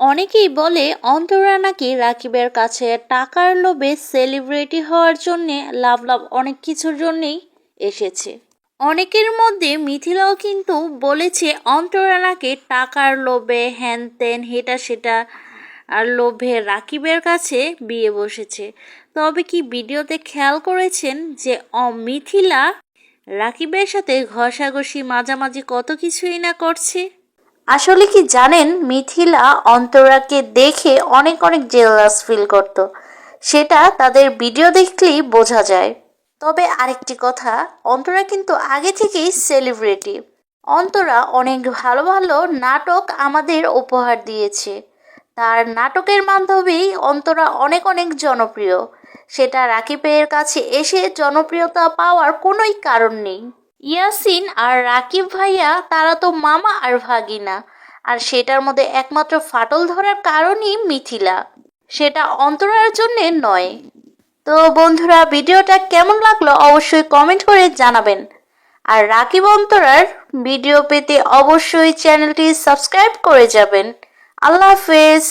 অনেকেই বলে অন্তরা নাকি রাকিবের কাছে টাকার লোভে সেলিব্রিটি হওয়ার জন্যে লাভ লাভ অনেক কিছুর জন্যেই এসেছে। অনেকের মধ্যে মিথিলাও কিন্তু বলেছে অন্তরা নাকি টাকার লোভে হ্যান ত্যান হেটা সেটা আর লোভে রাকিবের কাছে বিয়ে বসেছে। তবে কি ভিডিওতে খেয়াল করেছেন যে অ- মিথিলা রাকিবের সাথে ঘষাঘষি, মাঝামাঝি কত কিছুই না করছে? আসলে কি জানেন, মিথিলা অন্তরাকে দেখে অনেক অনেক জেলাস ফিল করত। সেটা তাদের ভিডিও দেখলেই বোঝা যায়। তবে আরেকটি কথা, অন্তরা কিন্তু আগে থেকেই সেলিব্রিটি অন্তরা অনেক ভালো ভালো নাটক আমাদের উপহার দিয়েছে। তার নাটকের মাধ্যমেই অন্তরা অনেক অনেক জনপ্রিয়। সেটা রাকিবের কাছে এসে জনপ্রিয়তা পাওয়ার কোনোই কারণ নেই। ইয়াসিন আর রাকিব ভাইয়া, তারা তো মামা আর ভাগিনা। আর সেটার মধ্যে একমাত্র ফাটল ধরার কারণই মিথিলা। সেটা অন্তরার জন্যে নয়। তো বন্ধুরা, ভিডিওটা কেমন লাগল অবশ্যই কমেন্ট করে জানাবেন। আর রাকিব অন্তরার ভিডিও পেতে অবশ্যই চ্যানেলটি সাবস্ক্রাইব করে যাবেন। আল্লাহ হাফেজ।